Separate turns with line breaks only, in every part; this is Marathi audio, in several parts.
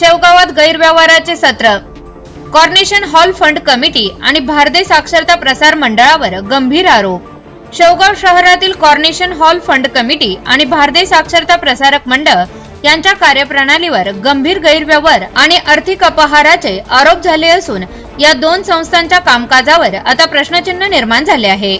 शेवगावात गैरव्यवहाराचे सत्र. कॉर्नेशन हॉल फंड कमिटी आणि भारतीय साक्षरता प्रसार मंडळावर गंभीर आरोप. शेवगाव शहरातील कॉर्नेशन हॉल फंड कमिटी आणि भारतीय साक्षरता प्रसारक मंडळ यांच्या कार्यप्रणालीवर गंभीर गैरव्यवहार आणि आर्थिक अपहाराचे आरोप झाले असून या दोन संस्थांच्या कामकाजावर आता प्रश्नचिन्ह निर्माण झाले आहे.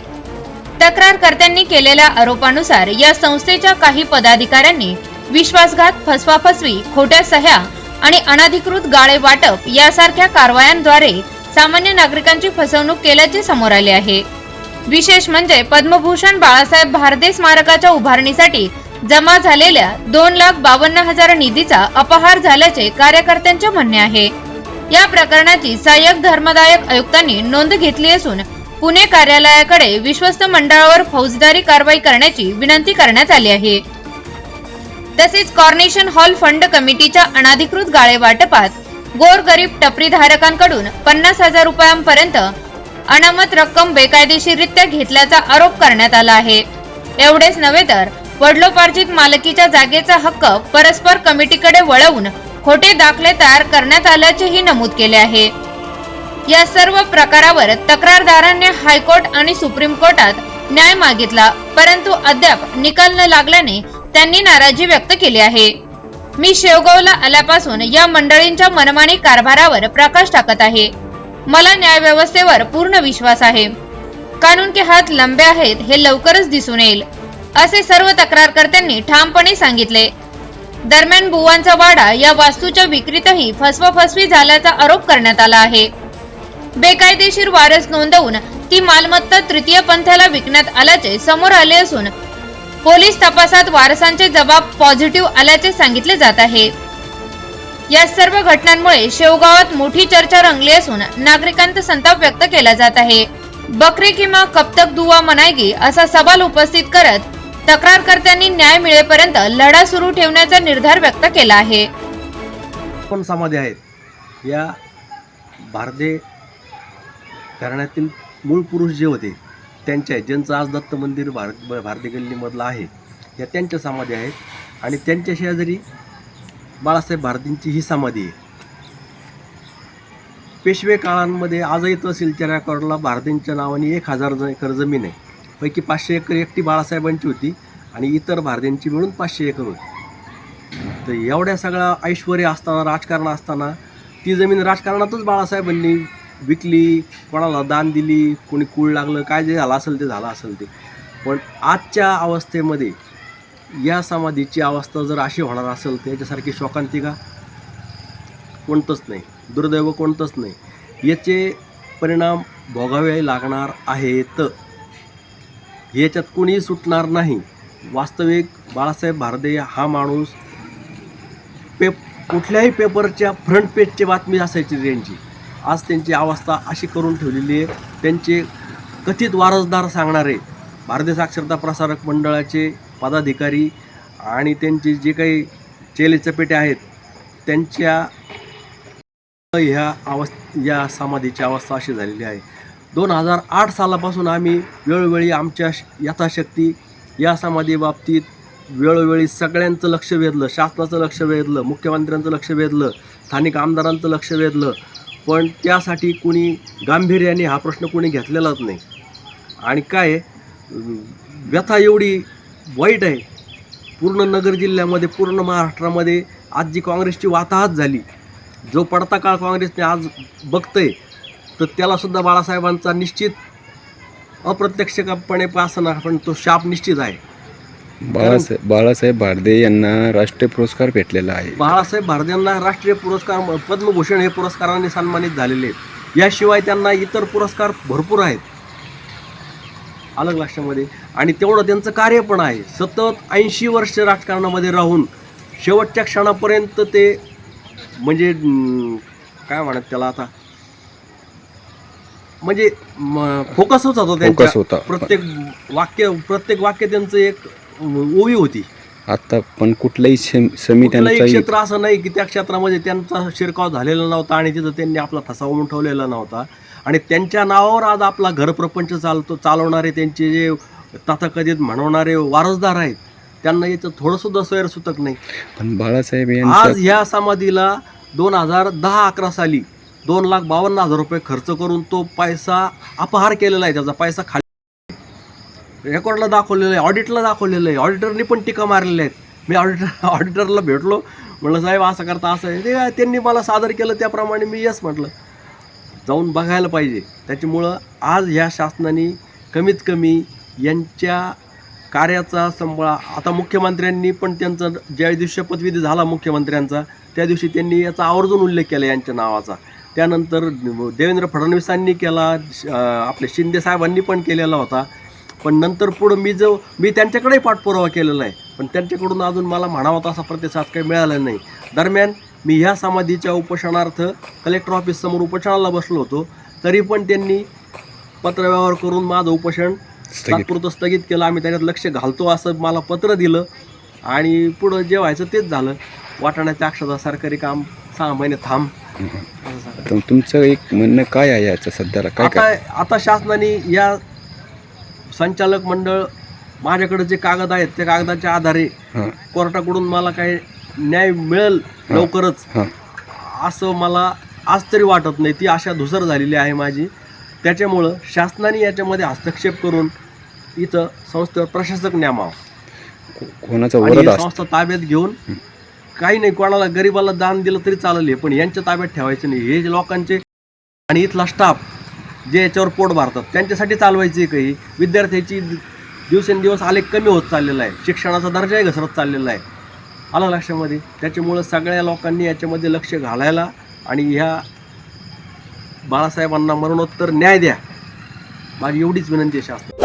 तक्रारकर्त्यांनी केलेल्या आरोपानुसार या संस्थेच्या काही पदाधिकाऱ्यांनी विश्वासघात फसवाफसवी खोट्या सह्या आणि अनाधिकृत गाळे वाटप यासारख्या कारवायांद्वारे सामान्य नागरिकांची फसवणूक केल्याचे समोर आले आहे. विशेष म्हणजे पद्मभूषण बाळासाहेब भारदे स्मारकाच्या उभारणीसाठी जमा झालेल्या दोन लाख बावन्न हजार निधीचा अपहार झाल्याचे कार्यकर्त्यांचे म्हणणे आहे. या प्रकरणाची सहाय्यक धर्मदायक आयुक्तांनी नोंद घेतली असून पुणे कार्यालयाकडे विश्वस्त मंडळावर फौजदारी कारवाई करण्याची विनंती करण्यात आली आहे. तसेच कॉर्नेशन हॉल फंड कमिटीच्या अनाधिकृत गाळे वाटपात गोरगरीब टपरीधारकांकडून पन्नास हजार रुपयांपर्यंत अनामत रक्कम बेकायदेशीररित्या घेतल्याचा आरोप करण्यात आला आहे. एवढेच नव्हे तर वडलोपार्जित मालकीच्या जागेचा हक्क परस्पर कमिटीकडे वळवून खोटे दाखले तयार करण्यात आल्याचेही नमूद केले आहे. या सर्व प्रकारावर तक्रारदारांनी हायकोर्ट आणि सुप्रीम कोर्टात न्याय मागितला परंतु अद्याप निकाल न लागल्याने त्यांनी नाराजी व्यक्त केली आहे. मी शेवगावला आल्यापासून या मंडळींच्या मनमानी कारभारावर प्रकाश टाकत आहे. मला न्यायव्यवस्थेवर पूर्ण विश्वास आहे. कानून के हात लंबे आहेत हे लवकरच दिसून येईल असे सर्व तक्रारकर्त्यांनी ठामपणे सांगितले. दरम्यान बुवांचा वाडा या वास्तूच्या विक्रीतही फसवाफसवी झाल्याचा आरोप करण्यात आला आहे. बेकायदेशीर वारस नोंदवून ती मालमत्ता तृतीय पंथाला विकण्यात आल्याचे समोर आले असून पोलीस तपासात वारसांचे जबाब पॉझिटिव्ह आल्याचे सांगितले जात आहे. या सर्व घटनांमुळे शेवगावात मोठी चर्चा रंगली असून नागरिकांत संताप व्यक्त केला जात आहे. बकरी किंवा कप्तक दुवा मनायगी असा सवाल उपस्थित करत तक्रारकर्त्यांनी न्याय मिळेपर्यंत लढा सुरू ठेवण्याचा निर्धार व्यक्त केला आहे.
पण समाधी आहेत? या भारदे घराण्यातील मूळ पुरुष जे होते त्यांच्या आहेत ज्यांचं आज दत्त मंदिर भारत भारती गल्लीमधलं आहे या त्यांच्या समाधी आहेत. आणि त्यांच्या शेजारी बाळासाहेब भारतींची ही समाधी आहे. पेशवे काळांमध्ये आजही तहसीलच्या रेकॉर्डला भारतींच्या नावाने एक हजार ज- एकर जमीन आहे. पैकी पाचशे एकर एकटी बाळासाहेबांची होती आणि इतर भारतींची मिळून पाचशे एकर होती. तर एवढ्या सगळ्या ऐश्वर्य असताना राजकारण असताना ती जमीन राजकारणातच बाळासाहेबांनी विकली कोणाला दान दिली कोणी कूळ लागलं काय जे झालं असेल ते झालं असेल ते. पण आजच्या अवस्थेमध्ये या समाधीची अवस्था जर अशी होणार असेल तर याच्यासारखी शोकांतिका कोणतंच नाही. दुर्दैव कोणतंच नाही. याचे परिणाम भोगावे लागणार आहेत. याच्यात कोणीही सुटणार नाही. वास्तविक बाळासाहेब भारदे हा माणूस पेप कुठल्याही पेपरच्या फ्रंट पेजची बातमी असायची त्यांची. आज त्यांची अवस्था अशी करून ठेवलेली आहे. त्यांचे कथित वारसदार सांगणारे भारतीय साक्षरता प्रसारक मंडळाचे पदाधिकारी आणि त्यांचे जे काही चेले चपेटे आहेत त्यांच्या ह्या अवस्थ या समाधीची अवस्था अशी झालेली आहे. दोन हजार आठ सालापासून आम्ही वेळोवेळी आमच्या यथाशक्ती या समाधीबाबतीत वेळोवेळी सगळ्यांचं लक्ष वेधलं शासनाचं लक्ष वेधलं मुख्यमंत्र्यांचं लक्ष वेधलं स्थानिक आमदारांचं लक्ष वेधलं पण त्यासाठी कुणी गांभीर्याने हा प्रश्न कोणी घेतलेलाच नाही. आणि काय आहे, व्यथा एवढी वाईट आहे. पूर्ण नगर जिल्ह्यामध्ये पूर्ण महाराष्ट्रामध्ये आज जी काँग्रेसची वाताहत झाली. जो पडता काळ काँग्रेसने आज बघतंय तर त्यालासुद्धा बाळासाहेबांचा निश्चित अप्रत्यक्षपणे पासना पण तो शाप निश्चित आहे.
बाळासाहेब बाळासाहेब भारदे यांना राष्ट्रीय पुरस्कार भेटलेला आहे.
बाळासाहेब भारतीयांना राष्ट्रीय पुरस्कार पद्मभूषण हे पुरस्काराने सन्मानित झालेले आहेत. याशिवाय त्यांना इतर पुरस्कार भरपूर आहेत. अलग लक्षामध्ये आणि तेवढं त्यांचं कार्य पण आहे. सतत ऐंशी वर्ष राजकारणामध्ये राहून शेवटच्या क्षणापर्यंत ते म्हणजे काय म्हणत त्याला आता? म्हणजे फोकसच होता
होता.
प्रत्येक वाक्य प्रत्येक वाक्य त्यांचं एक ओवी होती.
आता पण कुठलाही सम-
कुठलंही
त्यांचा
क्षेत्र असं नाही की त्या क्षेत्रामध्ये त्यांचा शिरकाव झालेला नव्हता आणि तिथं त्यांनी आपला ठसा उमटवलेला नव्हता. आणि त्यांच्या नावावर आज आपला घरप्रपंच चालतो चालवणारे त्यांचे जे तथाकथित म्हणवणारे वारसदार आहेत त्यांना याचं थोडंसुद्धा सैरसुतक नाही.
पण बाळासाहेब
आज ह्या समाधीला दोन हजार दहा अकरा साली दोन लाख बावन्न हजार रुपये खर्च करून तो पैसा अपहार केलेला आहे त्याचा पैसा खाली रेकॉर्डला दाखवलेलं आहे ऑडिटला दाखवलेलं आहे. ऑडिटरनी पण टीका मारलेल्या आहेत. मी ऑडिटर ऑडिटरला भेटलो. म्हटलं साहेब असं करता असं आहे. ते त्यांनी मला सादर केलं त्याप्रमाणे मी यस म्हटलं. जाऊन बघायला पाहिजे. त्याच्यामुळं आज ह्या शासनाने कमीत कमी यांच्या कार्याचा संबळा आता मुख्यमंत्र्यांनी पण त्यांचा ज्या दिवशी शपथविधी झाला मुख्यमंत्र्यांचा त्या दिवशी त्यांनी याचा आवर्जून उल्लेख केला यांच्या नावाचा. त्यानंतर देवेंद्र फडणवीसांनी केला श- आपले शिंदे साहेबांनी पण केलेला होता. पण नंतर पुढं मी जो मी त्यांच्याकडेही पाठपुरावा केलेला आहे. पण त्यांच्याकडून अजून मला म्हणावा तसा प्रतिसाद काही मिळाला नाही. दरम्यान मी ह्या समाधीच्या उपोषणार्थ कलेक्टर ऑफिस समोर उपोषणाला बसलो होतो. तरी पण त्यांनी पत्रव्यवहार करून माझं उपोषण तात्पुरतं स्थगित केलं. आम्ही त्याच्यात लक्ष घालतो असं मला पत्र दिलं. आणि पुढं जे व्हायचं तेच झालं. वाटाण्याच्या अक्षता सरकारी काम सहा महिने थांब.
तुमचं एक म्हणणं काय आहे याचं सध्याला? काय
आता
काय
आता शासनाने या संचालक मंडळ माझ्याकडे जे कागद आहेत त्या कागदाच्या आधारे कोर्टाकडून मला काही न्याय मिळेल लवकरच. असं मला आज तरी वाटत नाही. ती आशा धुसर झालेली आहे माझी. त्याच्यामुळं शासनाने याच्यामध्ये हस्तक्षेप करून इथं संस्थेवर प्रशासक नेमावं
को- कोणाचा
ही संस्था ताब्यात घेऊन काही नाही कोणाला गरीबाला दान दिलं तरी चालेल पण यांच्या ताब्यात ठेवायचे नाही. हे लोकांचे आणि इथला स्टाफ जे याच्यावर पोट भरतात त्यांच्यासाठी चालवायची काही विद्यार्थ्याची दिवसेंदिवस आलेख कमी होत चाललेला आहे. शिक्षणाचा दर्जाही घसरत चाललेला आहे. आलं लक्षामध्ये? त्याच्यामुळं सगळ्या लोकांनी याच्यामध्ये लक्ष घालायला आणि ह्या बाळासाहेबांना मरणोत्तर न्याय द्या. माझी एवढीच विनंती शास्त्र